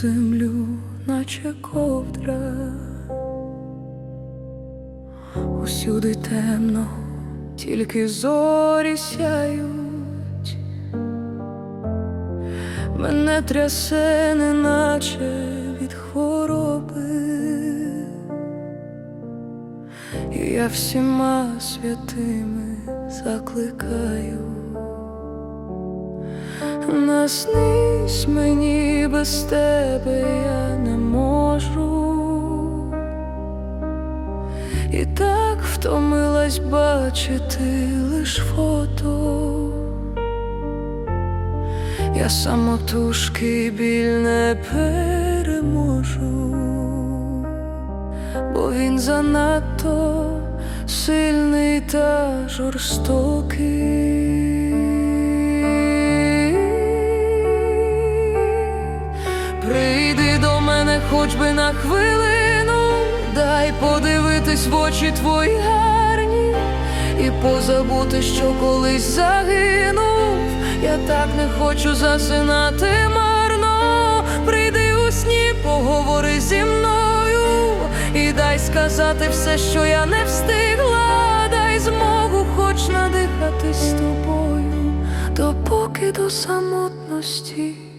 землю, наче ковдра. Усюди темно, тільки зорі сяють. Мене трясе, неначе від хвороби. І я всіма святими закликаю. Наснись мені без тебе я не можу. І так втомилась бачити лиш фото. Я самотужки біль не переможу, бо він занадто сильний та жорстокий. Прийди до мене хоч би на хвилину, дай подивитись в очі твої гарні. І позабути, що колись загинув. Я так не хочу засинати марно. Прийди у сні, поговори зі мною. І дай сказати все, що я не встигла, дай змогу хоч надихатись тобою, допоки до самотності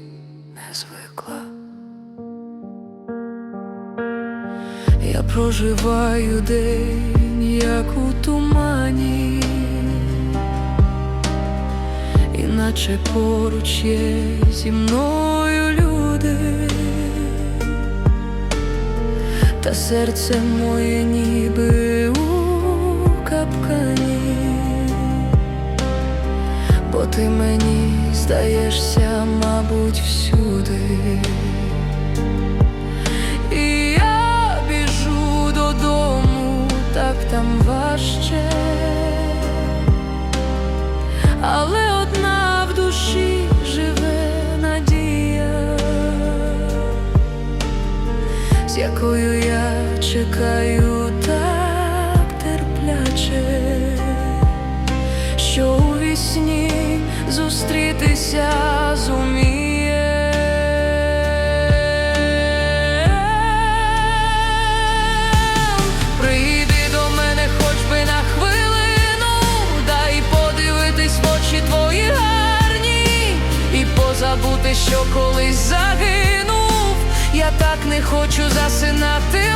Я проживаю день, як у тумані, іначе поруч є зі мною люди, та серце моє ніби у капкані, бо ти мені здаєшся, важче, але одна в душі живе надія, з якою я чекаю так терпляче, що у вісні зустрітися позабути, що колись загинув. Я так не хочу засинати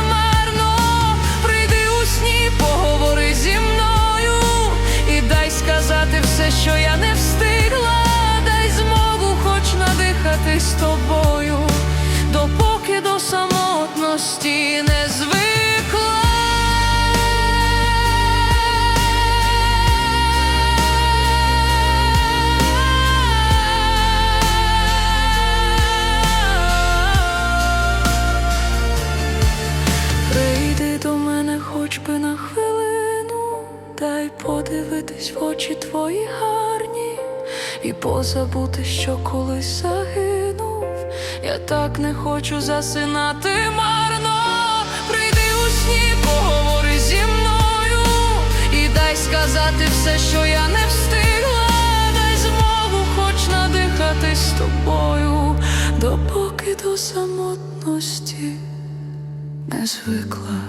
дай подивитись в очі твої гарні і позабути, що колись загинув. Я так не хочу засинати марно. Прийди у сні, поговори зі мною і дай сказати все, що я не встигла. Дай змогу хоч надихати з тобою, допоки до самотності не звикла.